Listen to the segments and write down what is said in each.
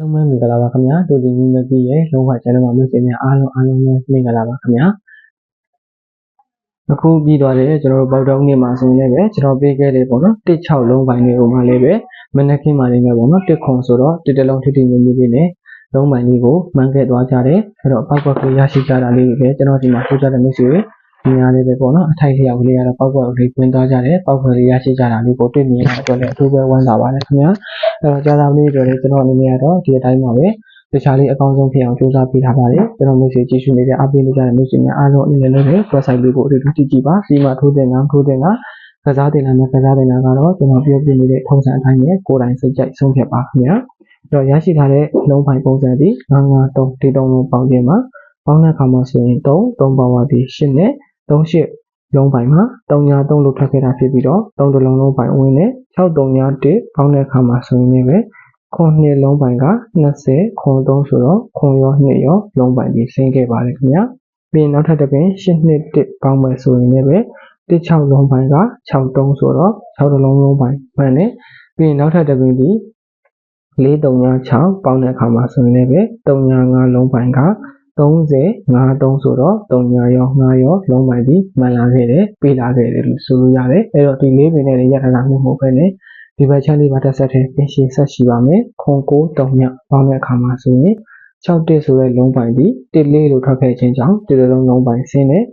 လုံးမင်္ဂလာပါခင်ဗျာဒိုဒီမီမကြီးရဲ့လုံးဝ channel မှာမျိုးစင်များအားလုံးအားလုံးပဲမင်္ဂလာပါခင်ဗျာအခုပြီးသွားတယ်ကျွန်တော်တို့ပေါက်တောင်းနေမှာဆိုရင်လည်းပဲကျွန်တော်ပေးခဲ့တယ်ပေါ့နော်16လုံးပိုင်းလေးဟိုမှာလည်းပဲမနက်ခင်းမှာလေးပဲပေါ့နော်တစ်ခွန်ဆိုတော့တစ်တလုံးထိထိမြင်မြင်လေးနဲ့လုံးပိုင်းလေးကိုမှန်ခဲ့သွားကြတယ်အဲ့တော့ပောက်ကွက်ကရရှိကြတာလေးတွေပဲကျွန်တော်ဒီမှာပို့ကြတဲ့မိတ်ဆွေဒီများလေးပဲပေါ့နော်အထိုက်လျောက်ကလေးကတော့ပောက်ကွက်လေးဝင်သွားကြတယ်ပောက်ကွက်လေးရရှိကြတာလေးကိုတွေ့မြင်ရတဲ့အတွက်လည်းအထူးပဲဝမ်းသာပါတယ်ခင်ဗျာ အဲ့တော့ကြာသာမလေးတွေလည်းကျွန်တော်အနေနဲ့ကတော့ဒီအတိုင်းပါပဲတခြားလေးအကောင်းဆုံးဖြစ်အောင်ကြိုးစားပေးထားပါတယ်ကျွန်တော်မိတ်ဆွေကြည့်ရှုနေတဲ့အားပေးနေကြတဲ့မိတ်ဆွေများအားလုံးအနေနဲ့လည်း website လေးကိုအတူတူကြည့်ကြည့်ပါဒီမှာထိုးတဲ့ငါထိုးတဲ့ငါကစားတင်လာမယ်ကစားတင်လာကတော့ကျွန်တော်ပြောပြနေတဲ့ထုံးစံအတိုင်းပဲကိုယ်တိုင်စိတ်ကြိုက်ဆုံးဖြတ်ပါခင်ဗျာအဲ့တော့ရရှိထားတဲ့လုံးပိုင်းပုံစံဒီ953တိတုံးလုံးပေါင်းခြင်းမှာပေါင်းတဲ့အခါမှာဆိုရင်3 3ပါဝါဒီ8နဲ့3 8 လုံးပိုင်းမှာ3ညာ3လို့ထွက်ခဲ့တာဖြစ်ပြီးတော့3တလုံးလုံးပိုင်းဝင်နဲ့6 3ညာ1ပေါင်းတဲ့အခါမှာဆိုရင်လည်းခွန်နှစ်လုံးပိုင်းက20ခွန်3ဆိုတော့ခွန်ရော2ရောလုံးပိုင်းပြီးဆင်းခဲ့ပါတယ်ခင်ဗျာပြီးရင်နောက်ထပ်တစ်ပင်8နှစ်1ပေါင်းမယ်ဆိုရင်လည်းပဲ16လုံးပိုင်းက63ဆိုတော့6လုံးလုံးပိုင်းမှန်တယ်ပြီးရင်နောက်ထပ်တစ်ပင်ဒီ436ပေါင်းတဲ့အခါမှာဆိုရင်လည်းပဲ35လုံးပိုင်းက 30 53ဆိုတော့3ရော5ရောလုံးပိုင်းပြီးမှန်လာခဲ့တယ်ပေးလာခဲ့တယ်လို့ဆိုလို့ရတယ်အဲ့တော့ဒီလေးပင်နဲ့ရထားတာမျိုးမဟုတ်ဘဲနဲ့ဒီဘက်ချမ်းလေးပါတက်ဆက်တဲ့ပင်ရှည်ဆက်ရှိပါမယ်ခွန်ကိုတုံညပေါင်းတဲ့အခါမှာဆိုရင်6တက်ဆိုတဲ့လုံးပိုင်းပြီး1လေးလို့ထွက်ခဲ့ခြင်းကြောင့်ဒီလိုလုံးလုံးပိုင်းဆင်းတဲ့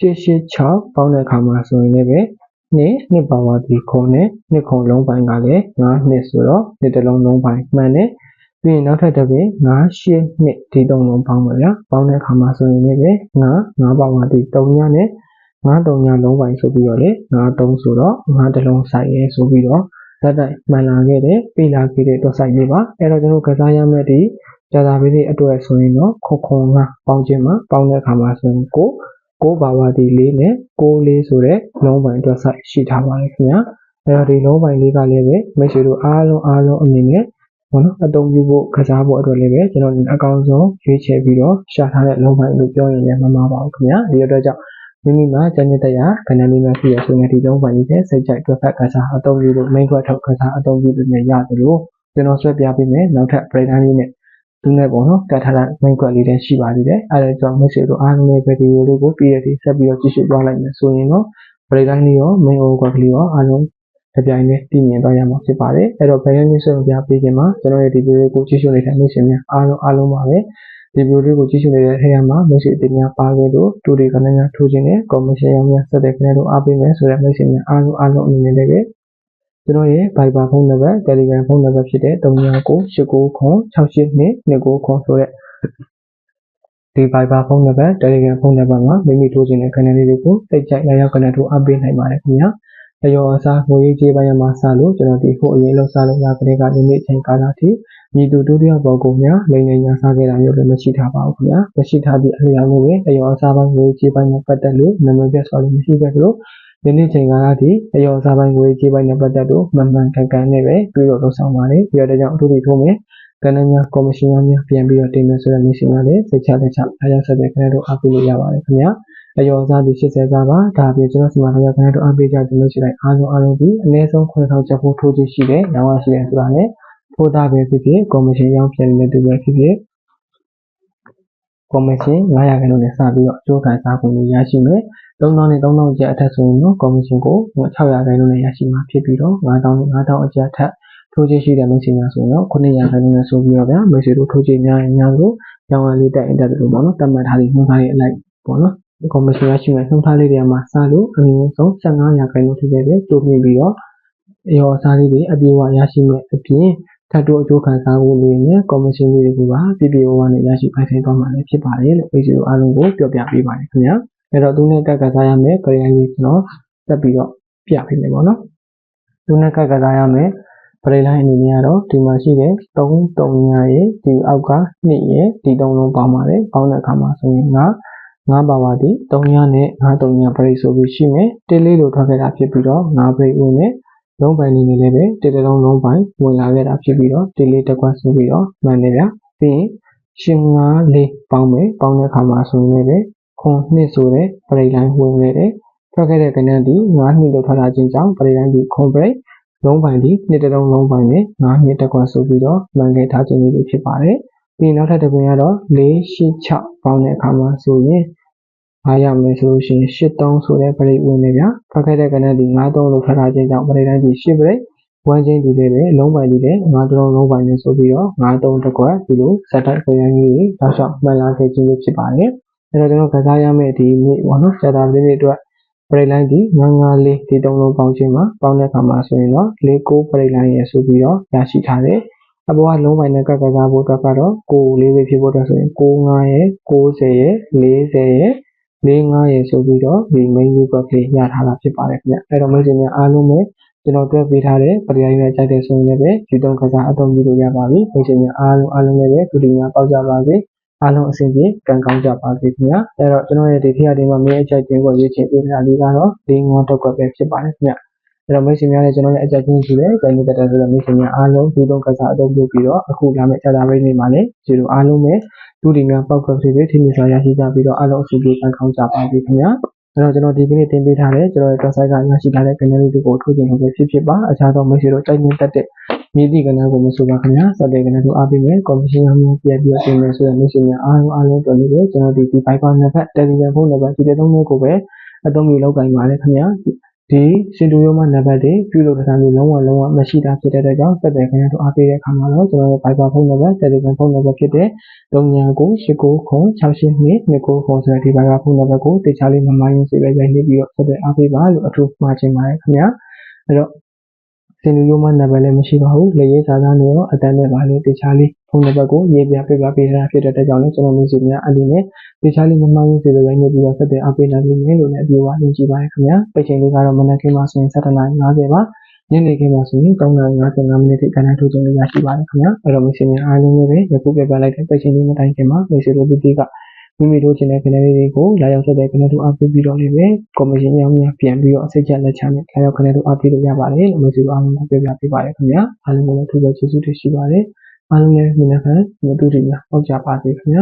886ပေါင်းတဲ့အခါမှာဆိုရင်လည်းပဲနှစ်နှစ်ပါဝါဒီခွန်နဲ့နှစ်ခွန်လုံးပိုင်းကလည်း9နှစ်ဆိုတော့နှစ်တလုံးလုံးပိုင်းမှန်တယ် ပြီးရင်နောက်ထပ်တစ်ပင်9 8နှစ်ဒီသုံးလုံးပေါင်းပါဗျာပေါင်းတဲ့အခါမှာဆိုရင်လည်းပဲ9 9ပါဝါဒီ3ညနဲ့9 3ညလုံးပိုင်းဆိုပြီးတော့လေ9 3ဆိုတော့9တလုံးဆိုင်ရဲဆိုပြီးတော့ဇက်တိုက်မှန်လာခဲ့တဲ့ပြည်လာခဲ့တဲ့တော့ဆိုင်လေးပါအဲ့တော့ကျွန်တော်ကစားရမယ့်ဒီကြာသာပေးတဲ့အတွက်ဆိုရင်တော့ခုခုံကပေါင်းခြင်းမှာပေါင်းတဲ့အခါမှာဆိုရင်ကိုကိုဘာဝတီလေးနဲ့ကိုလေးဆိုတဲ့လုံးပိုင်းအတွက်ဆိုင်ရှိထားပါတယ်ခင်ဗျာအဲ့တော့ဒီလုံးပိုင်းလေးကလည်းပဲမိတ်ဆွေတို့အားလုံးအားလုံးအနေနဲ့ ဘောနော်အသုံးပြုဖို့ကစားဖို့အတွက်လည်းပဲကျွန်တော်အကောင်းဆုံးရွေးချယ်ပြီးတော့ရှာထားတဲ့လုံးပိုင်းလို့ပြောရင်လည်းမမှားပါဘူးခင်ဗျာဒီအတွက်ကြောင့်မိမိမှာကျန်တဲ့တရားခဏလေးမှရှိရဆိုရင်ဒီလုံးပိုင်းလေးနဲ့စိတ်ကြိုက်တွက်ဖက်ကစားအသုံးပြုလို့ main ခွက်ထောက်ကစားအသုံးပြုလို့လည်းရတယ်လို့ကျွန်တော်ဆွဲပြပေးမယ်နောက်ထပ် breakdown လေးနဲ့သူနဲ့ပေါ့နော်ကတ်ထားတဲ့ main ခွက်လေးလည်းရှိပါသေးတယ်အဲဒါကြောင့်မိတ်ဆွေတို့အားလုံးရဲ့ဗီဒီယိုလေးကိုပြီးရတဲ့ဆက်ပြီးတော့ကြည့်ရှုသွားလိုက်မယ်ဆိုရင်တော့ breakdown လေးရော main ခွက်ကလေးရောအားလုံး အပြိုင်နဲ့တည်မြင်သွားရမှာဖြစ်ပါတယ်အဲ့တော့ဘယ်ရင်းလေးဆိုပြပေးခြင်းမှာကျွန်တော်ရဲ့ဒီဗီဒီယိုကိုကြည့်ရှုနေတဲ့မိတ်ဆွေများအားလုံးအားလုံးပါပဲဒီဗီဒီယိုလေးကိုကြည့်ရှုနေတဲ့ထဲမှာမိတ်ဆွေအတင်များပါခဲ့လို့တူတွေကလည်းများထိုးခြင်းနဲ့ commission ရောင်းများဆက်တဲ့ခဏတို့အားပေးမယ်ဆိုတဲ့မိတ်ဆွေများအားလုံးအားလုံးအနေနဲ့လည်းကျွန်တော်ရဲ့ Viber ဖုန်းနံပါတ် Telegram ဖုန်းနံပါတ်ဖြစ်တဲ့3998696829ခွန်ဆိုတဲ့ဒီ Viber ဖုန်းနံပါတ် Telegram ဖုန်းနံပါတ်မှာမိမိထိုးခြင်းတဲ့ခဏလေးတွေကိုစိတ်ကြိုက်လာရောက်ခဏတို့အားပေးနိုင်ပါတယ်ခင်ဗျာ အယောအစားငွေရေးကြေးပိုင်းမှာစလို့ကျွန်တော်ဒီခုအရင်လောက်စလို့ရကလေးကဒီနေ့အချိန်ကာလထိညီတူတူတယောက်ပေါ်ကိုများလိမ့်နေညာစားခဲ့တာမျိုးလည်းမရှိထားပါဘူးခင်ဗျာမရှိထားသည့်အလျောက်မျိုးပဲအယောအစားပိုင်းငွေကြေးပိုင်းနဲ့ပတ်သက်လို့နာမည်ပြဆိုလို့မရှိခဲ့သလိုဒီနေ့ချိန်ကာလထိအယောအစားပိုင်းငွေကြေးပိုင်းနဲ့ပတ်သက်လို့မှန်မှန်ကန်ကန်နဲ့ပဲပြီးတော့လုပ်ဆောင်ပါလေပြီးတော့ဒါကြောင့်အထူးထိထိုးမယ်ကဏ္ဍများကော်မရှင်များပြန်ပြီးတော့တင်မယ်ဆိုတဲ့ mission ကလည်းစိတ်ချလက်ချအားရဆက်တဲ့ခဏတို့အားပေးလို့ရပါတယ်ခင်ဗျာ အယောစားပြီး80စားပါဒါပြင်ကျွန်တော်စီမံခန့်ခွဲတို့အားပေးကြတယ်လို့ရှိလိုက်အားလုံးအားလုံးဒီအနည်းဆုံး9000ကျပ်ဖို့ထိုးခြင်းရှိတယ်ရောင်းရရှိတယ်ဆိုတာနဲ့ထိုးတာပဲဖြစ်ဖြစ်ကော်မရှင်ရောင်းပြန်နေတဲ့သူပဲဖြစ်ဖြစ်ကော်မရှင်900ခန်းလို့လည်းစပြီးတော့အကျိုးခံစားခွင့်ရရှိမယ်3000နဲ့3000ကျပ်အထက်ဆိုရင်တော့ကော်မရှင်ကို600ခန်းလို့လည်းရရှိမှာဖြစ်ပြီးတော့9000နဲ့9000အကျပ်အထက်ထိုးခြင်းရှိတဲ့မိတ်ဆွေများဆိုရင်တော့900ခန်းလို့လည်းဆိုပြီးတော့ဗျာမိတ်ဆွေတို့ထိုးခြင်းများရင်များလို့ရောင်းရလေးတက်အင်တက်လို့ပေါ့နော်တတ်မှတ်ထားပြီးနှုန်းထားရေးအလိုက်ပေါ့နော် ကော်မရှင်ရရှိမဲ့နှုတ်ထားလေးတွေမှာစလို့အနည်းဆုံး15ရာခိုင်နှုန်းထိလည်းပဲတိုးမြင့်ပြီးတော့ရောအစားလေးတွေအပြည့်အဝရရှိမဲ့အပြင်ထပ်တိုးအကျိုးခံစားမှုတွေနဲ့ကော်မရှင်တွေကိုပါပြပြဝဝနဲ့ရရှိပိုင်ဆိုင်သွားမှာလည်းဖြစ်ပါတယ်လို့ပြည်သူအားလုံးကိုပြောပြပေးပါတယ်ခင်ဗျာအဲ့တော့သူနဲ့ကက်ကစားရမယ်ခရီးလေးကျွန်တော်တက်ပြီးတော့ပြပေးမယ်ပေါ့နော်သူနဲ့ကက်ကစားရမယ်ပရိလိုင်းအနေနဲ့ကတော့ဒီမှာရှိတဲ့3 3ညာရဲ့ဒီအောက်က2ရဲ့ဒီ3လုံးပေါင်းပါတယ်ပေါင်းတဲ့အခါမှာဆိုရင်9 9ပါဝါဒီ3ညနဲ့9 3ညပရိဆိုပြီးရှိမယ်တစ်လေးလိုထွက်ခဲ့တာဖြစ်ပြီးတော့9ပရိဝင်နဲ့လုံးပိုင်နေနေလည်းပဲတစ်တလုံးလုံးပိုင်ဝင်လာခဲ့တာဖြစ်ပြီးတော့တစ်လေးတစ်ခွက်ဆိုပြီးတော့မှန်နေဗျာပြီးရင်ရှင်9လေးပေါင်းမယ်ပေါင်းတဲ့အခါမှာဆိုရင်လည်းခွန်နှစ်ဆိုတဲ့ပရိလိုင်းဝင်ခဲ့တယ်ထွက်ခဲ့တဲ့ကဏ္ဍဒီ9နှစ်လို့ထွက်လာခြင်းကြောင့်ပရိလိုင်းဒီခွန်ပရိလုံးပိုင်ဒီနှစ်တစ်လုံးလုံးပိုင်နဲ့9နှစ်တစ်ခွက်ဆိုပြီးတော့မှန်ခဲ့ထားခြင်းလေးတွေဖြစ်ပါတယ် ပြီးရင်နောက်ထပ်တစ်ပင်ကတော့486ပေါင်းတဲ့အခါမှာဆိုရင်အားရမယ်ဆိုလို့ရှိရင်83ဆိုတဲ့ပရိဝင်နေဗျာဖတ်ခဲ့တဲ့ကဏ္ဍဒီ93လို့ဖတ်ထားခြင်းကြောင့်ပရိတိုင်းဒီ10ပရိဝမ်းချင်းဒီလေးပဲလုံးပိုင်ဒီတဲ့9တလုံးလုံးပိုင်နဲ့ဆိုပြီးတော့93တစ်ခွက်ဒီလိုစက်တိုက်ခရိုင်ကြီးတွေတောက်လျှောက်မှန်လာခဲ့ခြင်းလေးဖြစ်ပါတယ်အဲ့တော့ကျွန်တော်ကစားရမယ့်ဒီနေ့ပေါ့နော်စက်တာပရိတွေအတွက်ပရိလိုင်းဒီ994ဒီသုံးလုံးပေါင်းခြင်းမှာပေါင်းတဲ့အခါမှာဆိုရင်တော့49ပရိလိုင်းရယ်ဆိုပြီးတော့ရရှိထားတယ် အပေါ်ကလုံးပိုင်နဲ့ကတ်ကစားဖို့အတွက်ကတော့ကိုလေးပဲဖြစ်ဖို့အတွက်ဆိုရင်95ရယ်90ရယ်40ရယ်45ရယ်ဆိုပြီးတော့ဒီ main လေးကွက်ကလေးရထားတာဖြစ်ပါတယ်ခင်ဗျအဲ့တော့မိတ်ဆွေများအားလုံးပဲကျွန်တော်တွဲပေးထားတဲ့ပရိယာနဲ့ကြိုက်တဲ့ဆိုရင်လည်းယူတုံးကစားအသုံးပြုလို့ရပါပြီမိတ်ဆွေများအားလုံးအားလုံးလည်းပဲဒုတိယပေါက်ကြပါစေအားလုံးအဆင်ပြေကံကောင်းကြပါစေခင်ဗျာအဲ့တော့ကျွန်တော်ရဲ့ဒီထက်အတင်းမှာမင်းအကြိုက်ခြင်းကိုရွေးချယ်ပေးထားလေးကတော့၄ငေါတစ်ခွက်ပဲဖြစ်ပါတယ်ခင်ဗျ အဲ့တော့မိတ်ဆွေများလည်းကျွန်တော်ရဲ့အကြိုက်ခြင်းရှိတယ်ကြိုက်နေတဲ့တက်ဆိုတော့မိတ်ဆွေများအားလုံးဒီတုံးကစားအသုံးပြုပြီးတော့အခုလာမယ့်ခြားသားပေးနေမှာလေဒီလိုအားလုံးပဲဒုတိယပေါက်ကလေးတွေထိမိစွာရရှိကြပြီးတော့အားလုံးအဆင်ပြေကံကောင်းကြပါစေခင်ဗျာအဲ့တော့ကျွန်တော်ဒီကနေ့တင်ပေးထားတဲ့ကျွန်တော်ရဲ့ website ကရရှိထားတဲ့ကနေလေးတွေကိုထုတ်ခြင်းလုပ်ပဲဖြစ်ဖြစ်ပါအခြားသောမိတ်ဆွေတို့ကြိုက်နေတတ်တဲ့မြည်သည့်ကဏ္ဍကိုမဆိုပါခင်ဗျာစတဲ့ကဏ္ဍကိုအားပေးမယ်ကော်မရှင်များများပြည့်ပြီးတင်မယ်ဆိုတဲ့မိတ်ဆွေများအားလုံးအားလုံးတော်လို့ကျွန်တော်ဒီဒီ Viber နံပါတ် Telegram ဖုန်းနံပါတ်ဒီတဲ့သုံးမျိုးကိုပဲအသုံးပြုလုပ်ကိုင်ပါလေခင်ဗျာ ဒီစင်တူရိုးမှနံပါတ်တွေပြုလုပ်တဲ့အခါမျိုးလုံးဝလုံးဝမရှိတာဖြစ်တဲ့အတွက်ကြောင့်စတဲ့ခင်ဗျာတို့အားပေးတဲ့အခါမှာတော့ကျွန်တော်ရဲ့ Viber ဖုန်းနံပါတ် Telegram ဖုန်းနံပါတ်ဖြစ်တဲ့3998926929ဆိုတဲ့ဒီ Viber ဖုန်းနံပါတ်ကိုတေချာလေးမမိုင်းစေပဲရိုက်နေပြီးတော့ဆက်တဲ့အားပေးပါလို့အထူးမှာချင်ပါတယ်ခင်ဗျာအဲ့တော့ စင်လူရိုးမှနံပါတ်လည်းမရှိပါဘူးလက်ရေးစာသားနဲ့ရောအတန်းနဲ့ပါလို့တေချာလေးဖုန်းနံပါတ်ကိုရေးပြပေးပါပေးထားဖြစ်တဲ့အတွက်ကြောင့်လည်းကျွန်တော်မျိုးစီများအနေနဲ့တေချာလေးမမိုင်းစေပဲရိုက်နေပြီးတော့ဆက်တဲ့အားပေးနိုင်မယ်လို့လည်းအပြေအဝယုံကြည်ပါတယ်ခင်ဗျာပိတ်ချိန်လေးကတော့မနက်ခင်းမှာဆိုရင်7:50ပါညနေခင်းမှာဆိုရင်3:55မိနစ်ထိကဏ္ဍထုတ်ခြင်းရရှိပါတယ်ခင်ဗျာအဲ့တော့မျိုးစီများအားလုံးပဲယခုပြပြလိုက်တဲ့ပိတ်ချိန်လေးမတိုင်ခင်မှာမျိုးစီတို့ဒီက မိမိတို့ချင်တဲ့ခဏလေးတွေကိုလာရောက်ဆက်တဲ့ခဏတို့အားပေးပြီးတော့လည်းပဲကော်မရှင်များများပြန်ပြီးတော့အစိတ်ချက်လက်ချနဲ့လာရောက်ခဏတို့အားပေးလို့ရပါတယ်လို့မျိုးစီတို့အားလုံးပြပြပေးပါတယ်ခင်ဗျာအားလုံးကိုလည်းထူးထူးကျေးဇူးတင်ရှိပါတယ်အားလုံးလည်းမနက်ဖြန်မတူတူများပေါက်ကြပါစေခင်ဗျာ